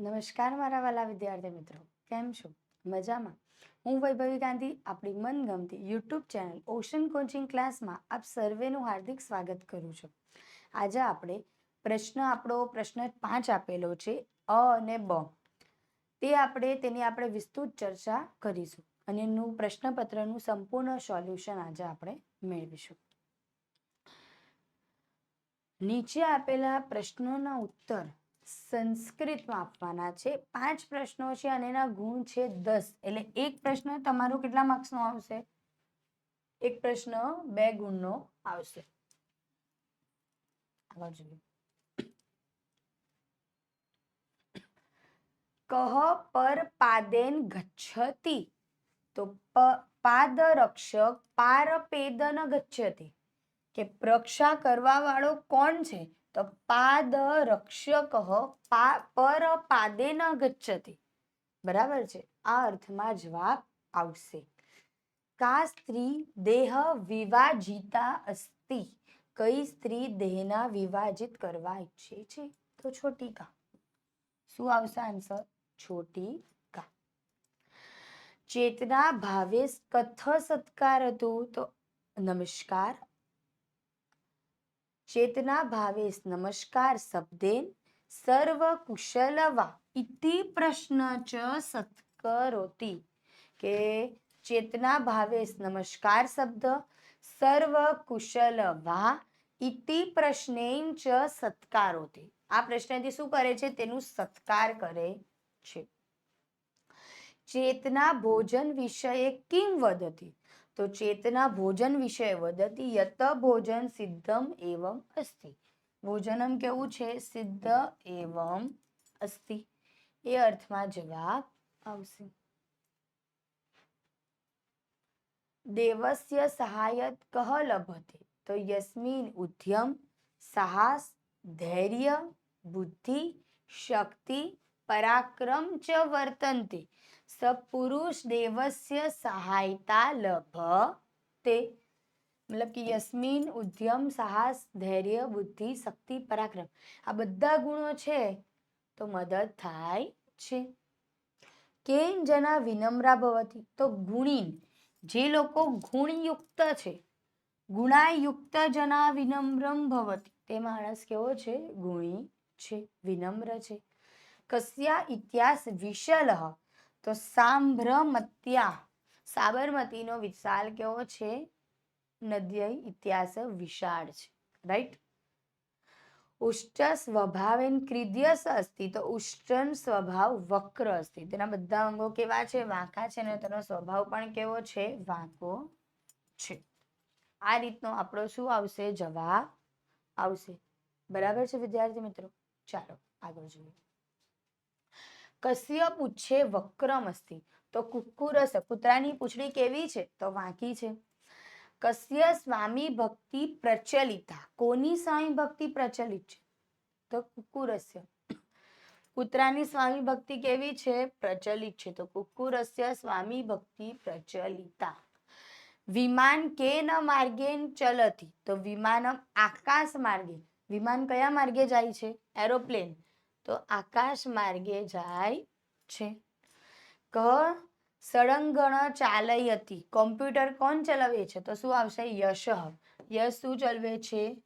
નમસ્કાર મારા વાલા વિદ્યાર્થી મિત્રો. કેમ છો? મજામાં? હું વૈભવી ગાંધી, આપણી મનગમતી યુટ્યુબ ચેનલ ઓશન કોચિંગ ક્લાસમાં આપ સર્વેનું હાર્દિક સ્વાગત કરું છું. આજે આપણે પ્રશ્ન આપણો પ્રશ્ન પાંચ આપેલો છે, અ અને બ. તે આપણે, તેની આપણે વિસ્તૃત ચર્ચા કરીશું અને એનું પ્રશ્નપત્રનું સંપૂર્ણ સોલ્યુશન આજે આપણે મેળવીશું. નીચે આપેલા પ્રશ્નોના ઉત્તર સંસ્કૃતમાં આપવાના છે. પાંચ પ્રશ્નો છે અને એના ગુણ છે દસ. એટલે એક પ્રશ્ન તમારો કેટલા માર્ક્સનો આવશે? એક પ્રશ્ન બે ગુણનો આવશે. આગળ જોઈએ. કહ પર પાદેન ગચ્છતિ. તો પ- પાદરક્ષક પારપેદન ગચ્છતિ. કે પ્રક્ષા કરવા વાળો કોણ છે? તો પાદ રક્ષક પર પાદે ન ગચ્છતી. બરાબર છે? આ અર્થમાં જવાબ આવશે. કા સ્ત્રી દેહ વિવાજિતા અસ્તિ? કઈ સ્ત્રી દેહના વિભાજિત કરવા ઈચ્છે છે? તો છોટી કા. શું આવશે આન્સર? છોટી કા. ચેતના ભાવે કથ સત્કાર હતું. તો નમસ્કાર. ચેતના ભાવેશ નમસ્કાર શબ્દેન સર્વ કુશલવા ઇતિ પ્રશ્ન ચ સત્કરોતી. કે ચેતના ભાવેશ નમસ્કાર શબ્દ સર્વ કુશલવા ઇતિ પ્રશ્નેન ચ સત્કારોતી. આ પ્રશ્નથી શું કરે છે? તેનું સત્કાર કરે છે. ચેતના ભોજન વિષયે કિમ વદતી? તો ચેતના ભોજન વિષય વદતી યત ભોજન સિદ્ધમ એવમ અસ્તિ. ભોજનમ કેવું છે? સિદ્ધ એવમ અસ્તિ. એ અર્થમાં જવાબ આવશે. દેવસ્ય સહાયત કહ લભતે. તો યસ્મિન ઉદ્યમ, સાહસ, ધૈર્ય, બુદ્ધિ, શક્તિ, પરાક્રમ ચ વર્તન્તે. સપુરુષ દેવસ્ય સહાયતા લભ તે મતલબ કે યસ્મિન ઉદ્યમ સાહસ ધૈર્ય બુદ્ધિ શક્તિ પરાક્રમ આ બધા ગુણો છે તો મદદ થાય છે કેન જના વિનમ્રા ભવતી તો ગુણીન જે લોકો ગુણયુક્ત છે ગુણાયુક્ત જના વિનમ્રમ ભવતી તે માણસ કેવો છે ગુણી છે વિનમ્ર છે કસ્યા ઇતિહાસ વિશલ તો સાંભ્રમત્યા, સાબરમતીનો વિશાલ કેવો છે? નદ્ય ઇતિહાસ વિશાળ છે રાઈટ ઉષ્ટ સ્વભાવેન ક્રિદ્યસ અસ્તિ, તો ઉષ્ટન સ્વભાવ વક્ર અસ્તિ. તેના બધા અંગો કેવા છે? વાંકા છે, ને તેનો સ્વભાવ પણ કેવો છે? વાંકો છે. આ રીતનો આપણો શું આવશે? જવાબ આવશે. બરાબર છે, વિદ્યાર્થી મિત્રો? ચાલો, આગળ જોઈએ. કશ્ય પૂછે વક્રમ અસ્તિ તો કુક્કુરસ કૂતરાની પૂંછડી કેવી છે? તો વાંકી છે. કશ્ય સ્વામી ભક્તિ પ્રચલિતા. કોની સ્વામી ભક્તિ પ્રચલિત છે? તો કુક્કુરસ્ય કૂતરાની સ્વામી ભક્તિ કેવી છે? પ્રચલિત છે. તો કુક્કુરસ્ય સ્વામી ભક્તિ પ્રચલિતા. વિમાન કેન માર્ગેન ચલતી. તો વિમાનમ આકાશ માર્ગે. વિમાન કયા માર્ગે જાય છે? એરોપ્લેન. તો આકાશ માર્ગે જાય છે. ક સળંગણ ચાલયતી. કોમ્પ્યુટર કોણ ચલાવે છે? તો શું આવશે? યશ યશ શું ચલાવે છે?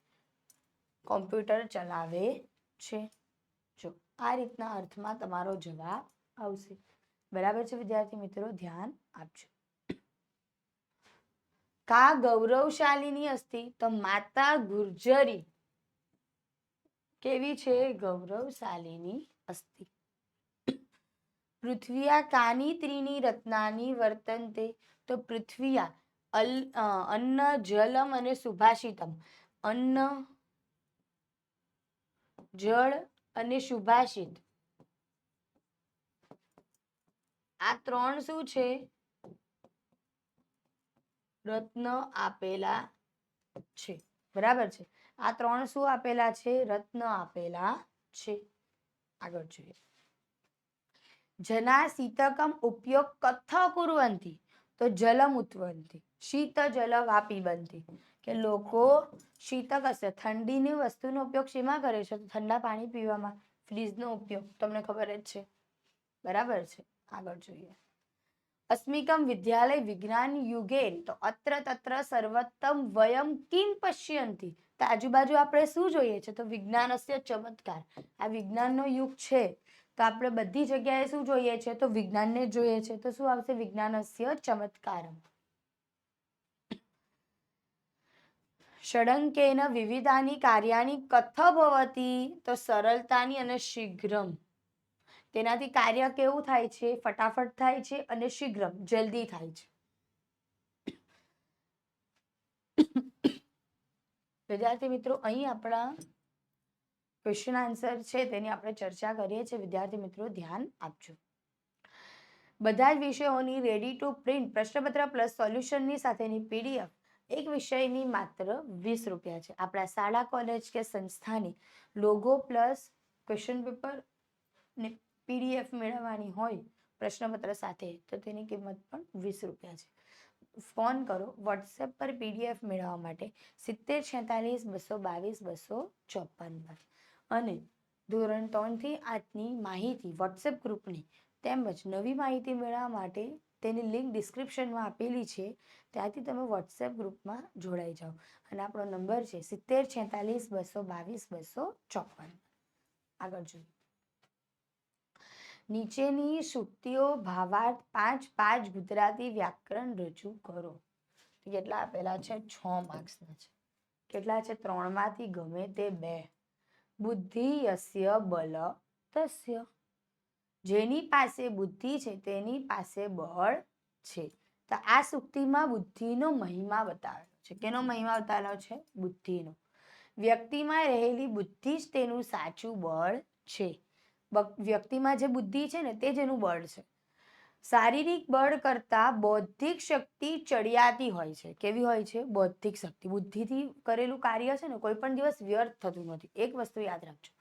કોમ્પ્યુટર ચલાવે છે. જો, આ રીતના અર્થમાં તમારો જવાબ આવશે. બરાબર છે, વિદ્યાર્થી મિત્રો? ધ્યાન આપજો. કા ગૌરવશાલીની અસ્તિ તો માતા ગુર્જરી. કેવી છે ગૌરવશાલીની અસ્થિ? પૃથ્વીયા કાની ત્રીની રત્નાની વર્તનતે તો? પૃથ્વીયા અન્ન, જલમ અને સુભાષિતમ. અન્ન, જળ અને સુભાષિત. આ ત્રણ શું છે? રત્ન આપેલા છે. બરાબર છે. આ ત્રણ શું આપેલા છે? રત્ન આપેલા છે. આગળ જોઈએ. જના શીતકમ ઉપયોગ કથ કુરવંતી તો જલમ ઉત્વંતી. શીત જલ વાપી બનતી કે લોકો શીતક હશે. ઠંડીની વસ્તુનો ઉપયોગ શેમાં કરે છે? ઠંડા પાણી પીવામાં. ફ્રીજનો ઉપયોગ. તમને ખબર જ છે. બરાબર છે. આગળ જોઈએ. અસ્મિકમ વિદ્યાલય વિજ્ઞાન યુગે તો અત્ર તત્ર સર્વોત્તમ વયમ કિમ પશ્યંતી તો આજુબાજુ આપણે શું જોઈએ છે તો વિજ્ઞાનસ્ય ચમત્કાર આ વિજ્ઞાનનો યુગ છે તો આપણે બધી જગ્યાએ શું જોઈએ છે તો વિજ્ઞાનને જોઈએ છે તો શું આવશે વિજ્ઞાનસ્ય ચમત્કારમ ષડંકેન વિવિધાની કાર્યાની કથ ભવતી તો સરળતાની અને શીઘ્રમ તેનાથી કાર્ય કેવું થાય છે? ફટાફટ થાય છે અને શીઘ્ર, જલ્દી થાય છે. વિદ્યાર્થી મિત્રો, અહીં આપણા ક્વેશ્ચન આન્સર છે તેની આપણે ચર્ચા કરીએ છીએ. વિદ્યાર્થી મિત્રો, ધ્યાન આપજો. બધા જ વિષયોની રેડી ટુ પ્રિન્ટ પ્રશ્નપત્ર પ્લસ સોલ્યુશનની સાથેની પીડીએફ એક વિષયની માત્ર વીસ રૂપિયા છે. આપણા શાળા કોલેજ કે સંસ્થાની લોગો પ્લસ ક્વેશ્ચન પેપર ને પીડીએફ મેળવવાની હોય પ્રશ્નપત્ર સાથે, તો તેની કિંમત પણ વીસ રૂપિયા છે. ફોન કરો વોટ્સએપ પર પીડીએફ મેળવવા માટે સિત્તેર છેતાલીસ બસો બાવીસ બસો ચોપન પર. અને ધોરણ ત્રણથી આજની માહિતી વોટ્સએપ ગ્રુપની તેમજ નવી માહિતી મેળવવા માટે તેની લિંક ડિસ્ક્રિપ્શનમાં આપેલી છે, ત્યાંથી તમે વોટ્સએપ ગ્રુપમાં જોડાઈ જાઓ. અને આપણો નંબર છે સિત્તેર છેતાલીસ બસો બાવીસ બસો ચોપન આગળ જોઈએ. નીચેની શુક્તિઓ ભાવાર્થ પાંચ પાંચ ગુજરાતી વ્યાકરણ રજૂ કરો. કેટલા આપેલા છે? છ માર્ક્સના છે. કેટલા છે? ત્રણમાંથી ગમે તે બે. બુદ્ધિ યસ્ય બલ તસ્ય. જેની પાસે બુદ્ધિ છે, તેની પાસે બળ છે. તો આ સુક્તિમાં બુદ્ધિનો મહિમા બતાવેલો છે. કેનો મહિમા બતાવેલો છે? બુદ્ધિનો. વ્યક્તિમાં રહેલી બુદ્ધિ જ તેનું સાચું બળ છે. વ્યક્તિમાં જે બુદ્ધિ છે ને તે જ એનું બળ છે. શારીરિક બળ કરતાં બૌદ્ધિક શક્તિ ચડિયાતી હોય છે. કેવી હોય છે? બૌદ્ધિક શક્તિ. બુદ્ધિથી કરેલું કાર્ય છે ને કોઈ પણ દિવસ વ્યર્થ થતું નથી. એક વસ્તુ યાદ રાખજો.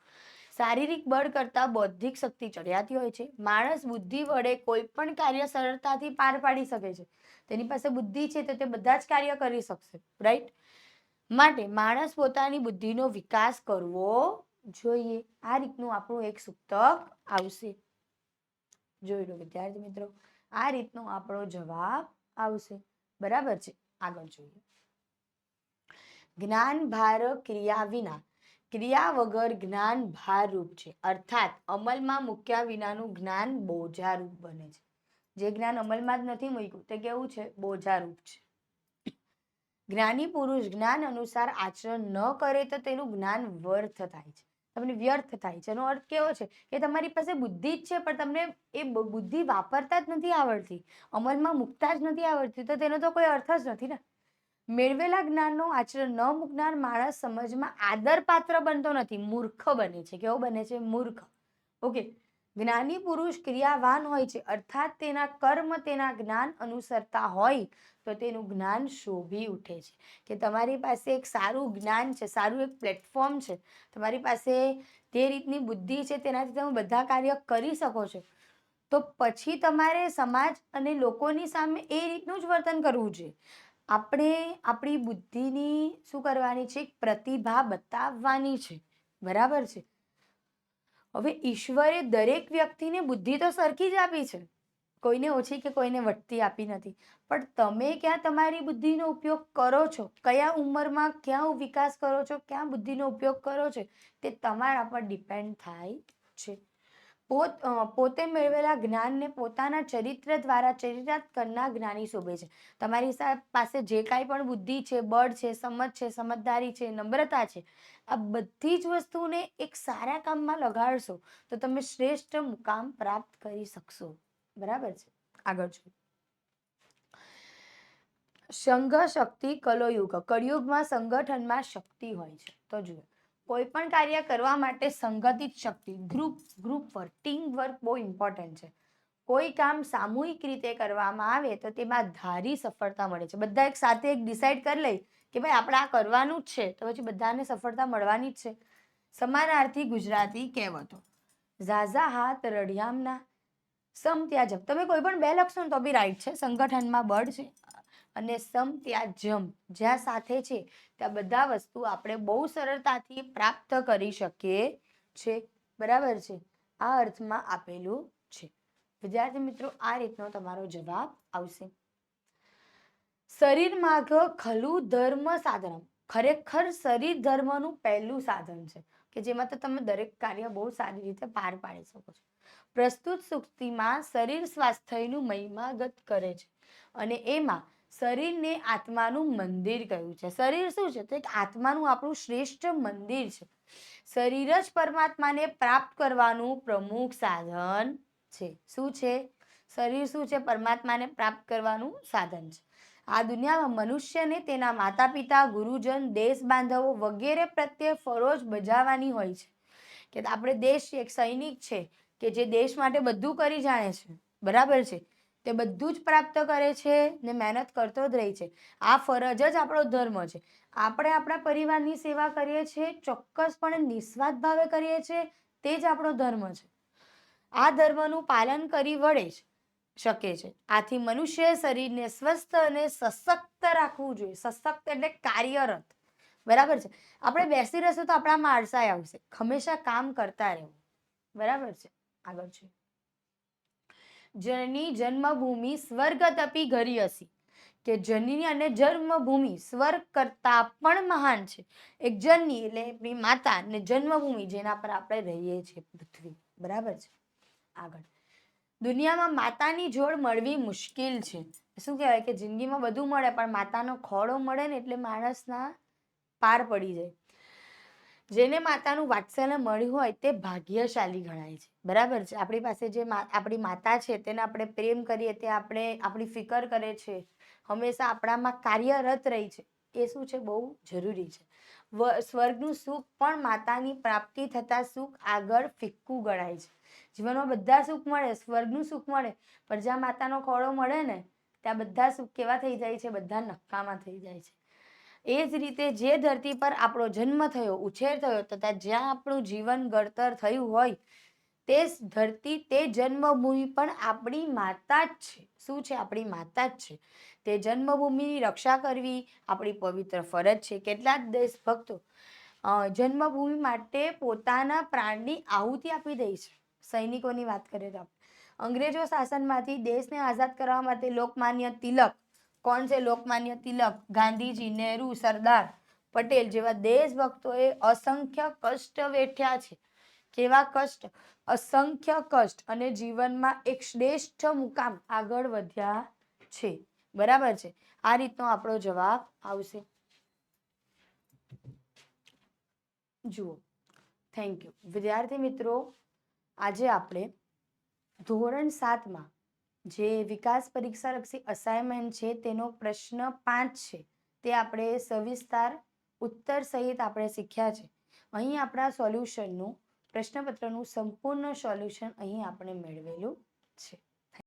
શારીરિક બળ કરતાં બૌદ્ધિક શક્તિ ચડિયાતી હોય છે. માણસ બુદ્ધિ વડે કોઈ પણ કાર્ય સરળતાથી પાર પાડી શકે છે. તેની પાસે બુદ્ધિ છે તો તે બધા જ કાર્ય કરી શકશે. રાઈટ? માટે માણસ પોતાની બુદ્ધિનો વિકાસ કરવો જોઈએ. આ રીતનું આપણું એક સૂક્તક આવશે. જોઈ લો વિદ્યાર્થી મિત્રો, આ રીતનો આપણો જવાબ આવશે. બરાબર છે? આગળ જોઈએ. જ્ઞાન ભાર ક્રિયા વિના. ક્રિયા વગર જ્ઞાન ભારરૂપ છે. અર્થાત, અમલમાં મૂક્યા વિનાનું જ્ઞાન બોજારૂપ બને છે. જે જ્ઞાન અમલમાં જ નથી મૂક્યું, તે કેવું છે? બોજારૂપ છે. જ્ઞાની પુરુષ જ્ઞાન અનુસાર આચરણ ન કરે તો તેનું જ્ઞાન વર્થ થાય છે. તમને વ્યર્થ થાય છે. એનો અર્થ કેવો છે કે તમારી પાસે બુદ્ધિ જ છે, પણ તમને એ બુદ્ધિ વાપરતા જ નથી આવડતી. અમલમાં મૂકતા જ નથી આવડતી, તો તેનો તો કોઈ અર્થ જ નથી ને. મેળવેલા જ્ઞાનનો આચરણ ન મૂકનાર માણસ સમજમાં આદરપાત્ર બનતો નથી, મૂર્ખ બને છે. કેવો બને છે? મૂર્ખ. ઓકે. જ્ઞાની પુરુષ ક્રિયાવાન હોય છે, અર્થાત તેના કર્મ, તેના જ્ઞાન અનુસરતા હોય, તો તેનું જ્ઞાન શોભી ઉઠે છે. કે તમારી પાસે એક સારું જ્ઞાન છે, સારું એક પ્લેટફોર્મ છે, તમારી પાસે તે રીતની બુદ્ધિ છે, તેનાથી તમે બધા કાર્ય કરી શકો છો, તો પછી તમારે સમાજ અને લોકોની સામે એ રીતનું જ વર્તન કરવું જોઈએ. આપણે આપણી બુદ્ધિની શું કરવાની છે? પ્રતિભા બતાવવાની છે. બરાબર છે? હવે ઈશ્વરે દરેક વ્યક્તિને બુદ્ધિ તો સરખી જ આપી છે. કોઈને ઓછી કે કોઈને વધતી આપી નથી. પણ તમે ક્યાં તમારી બુદ્ધિનો ઉપયોગ કરો છો? કયા ઉંમરમાં ક્યાં વિકાસ કરો છો? ક્યાં બુદ્ધિનો ઉપયોગ કરો છો? તે તમારા પર ડિપેન્ડ થાય છે. પોત પોતે મેળવેલા જ્ઞાનને પોતાના ચરિત્ર દ્વારા ચરિતાર્થ કરનાર જ્ઞાની શોભે છે. તમારી પાસે જે કાંઈ પણ બુદ્ધિ છે, બળ છે, સમજ છે, સમજદારી છે, નમ્રતા છે, આ બધી જ વસ્તુને એક સારા કામમાં લગાડશો તો તમે શ્રેષ્ઠ મુકામ પ્રાપ્ત કરી શકશો. બરાબર છે? આગળ જોઈએ સંઘ શક્તિ કલોયુગ. કળિયુગમાં સંગઠનમાં શક્તિ હોય છે. તો જુઓ. કોઈ પણ કાર્ય કરવા માટે સંગઠિત શક્તિ group group work team work બહુ ઇમ્પોર્ટન્ટ છે. કોઈ કામ સામૂહિક રીતે કરવામાં આવે તો તેમાં ધારી સફળતા મળે છે. બધા એક સાથે એક ડિસાઈડ કરી લઈ કે ભાઈ આપણે આ કરવાનું જ છે, તો પછી બધાને સફળતા મળવાની જ છે. સમાનાર્થી ગુજરાતી કહેવતો, ઝાઝા હાથ રડિયામના સમ ત્યાં જપ તમે કોઈ પણ બે લખશો તો બી રાઈટ છે. સંગઠનમાં બળ છે. અને સમ ત્યાં જમ, જ્યાં સાથે છે, ત્યાં બધા વસ્તુ આપણે બહુ સરળતાથી પ્રાપ્ત કરી શકીએ છે બરાબર છે? આ અર્થમાં આપેલું છે. વિદ્યાર્થી મિત્રો, આ રીતનો તમારો જવાબ આવશે. શરીર માર્ગ ખલુ ધર્મ સાધનમ. ખરેખર શરીર ધર્મનું પહેલું સાધન છે, કે જેમાં તો તમે દરેક કાર્ય બહુ સારી રીતે પાર પાડી શકો છો. પ્રસ્તુત સુક્તિમાં શરીર સ્વાસ્થ્યનું મહિમાગત કરે છે. અને એમાં શરીરને આત્માનું મંદિર કહ્યું છે. શરીર શું છે? તો એક આત્માનું આપણું શ્રેષ્ઠ મંદિર છે. શરીર જ પરમાત્માને પ્રાપ્ત કરવાનું પ્રમુખ સાધન છે. શું છે? શરીર શું છે? પરમાત્માને પ્રાપ્ત કરવાનું સાધન છે. આ દુનિયામાં મનુષ્યને તેના માતા પિતા ગુરુજન દેશ બાંધવો વગેરે પ્રત્યે ફરજ બજાવવાની હોય છે. કે આપણે દેશ એક સૈનિક છે કે જે દેશ માટે બધું કરી જાણે છે. બરાબર છે? તે બધું જ પ્રાપ્ત કરે છે ને મહેનત કરતો જ રહે છે. આ ફરજ જ આપણો ધર્મ છે. આપણે આપણા પરિવારની સેવા કરીએ છીએ, ચોક્કસપણે નિસ્વાર્થ ભાવે કરીએ છીએ, તે જ આપણો ધર્મ છે. આ ધર્મનું પાલન કરી વળે જ શકે છે. આથી મનુષ્ય શરીરને સ્વસ્થ અને સશક્ત રાખવું જોઈએ. સશક્ત એટલે કાર્યરત. બરાબર છે? આપણે બેસી રહેશું તો આપણામાં આળસાઈ આવશે. હંમેશા કામ કરતા રહેવું. બરાબર છે? આગળ છે. જનની જન્મભૂમિ સ્વર્ગ તપી ઘરી હસી. કે જનની અને જન્મભૂમિ સ્વર્ગ કરતા પણ મહાન છે. એક જનની એટલે એમની માતા અને જન્મભૂમિ જેના પર આપણે રહીએ છીએ પૃથ્વી. બરાબર છે? આગળ. દુનિયામાં માતાની જોડ મળવી મુશ્કેલ છે. શું કહેવાય કે જિંદગીમાં બધું મળે, પણ માતાનો ખોળો મળે ને એટલે માણસના પાર પડી જાય. જેને માતાનું વાત્સલ્ય મળ્યું હોય તે ભાગ્યશાલી ગણાય છે. બરાબર છે? આપણી પાસે જે આપણી માતા છે તેને આપણે પ્રેમ કરીએ તે આપણે, આપણી ફિકર કરે છે, હંમેશા આપણામાં કાર્યરત રહી છે, એ શું છે? બહુ જરૂરી છે. સ્વર્ગનું સુખ પણ માતાની પ્રાપ્તિ થતા સુખ આગળ ફિક્કું ગણાય છે. જીવનમાં બધા સુખ મળે, સ્વર્ગનું સુખ મળે, પણ જ્યાં માતાનો ખોળો મળે ને, ત્યાં બધા સુખ કેવા થઈ જાય છે? બધા નક્કામાં થઈ જાય છે. એ જ રીતે જે ધરતી પર આપણો જન્મ થયો ઉછેર થયો તથા જ્યાં આપણું જીવન ઘડતર થયું હોય તે જ ધરતી તે જન્મભૂમિ પણ આપણી માતા જ છે. શું છે આપણી માતા જ છે? તે જન્મભૂમિની રક્ષા કરવી આપણી પવિત્ર ફરજ છે. કેટલાક દેશભક્તો અ, જન્મભૂમિ માટે પોતાના પ્રાણની આહુતિ આપી દે છે. સૈનિકોની વાત કરીએ તો આપણે. અંગ્રેજો શાસનમાંથી દેશને આઝાદ કરવા માટે લોકમાન્ય તિલક કોણ છે લોકમાન્ય તિલક, ગાંધીજી, નહેરુ, સરદાર પટેલ જેવા દેશભક્તોએ અસંખ્ય કષ્ટ વેઠ્યા છે. કેવા કષ્ટ? અસંખ્ય કષ્ટ અને જીવનમાં એક શ્રેષ્ઠ મુકામ આગળ વધ્યા છે. બરાબર છે? આ રીતનો આપણો જવાબ આવશે. જુઓ. થેન્ક યુ વિદ્યાર્થી મિત્રો, આજે આપણે ધોરણ સાતમાં જે વિકાસ પરીક્ષા લક્ષી અસાઇનમેન્ટ છે, તેનો પ્રશ્ન પાંચ છે. તે આપણે સવિસ્તાર ઉત્તર સહિત આપણે શીખ્યા છે. અહીં આપણા સોલ્યુશનનું પ્રશ્નપત્રનું સંપૂર્ણ સોલ્યુશન અહીં આપણે મેળવેલું છે.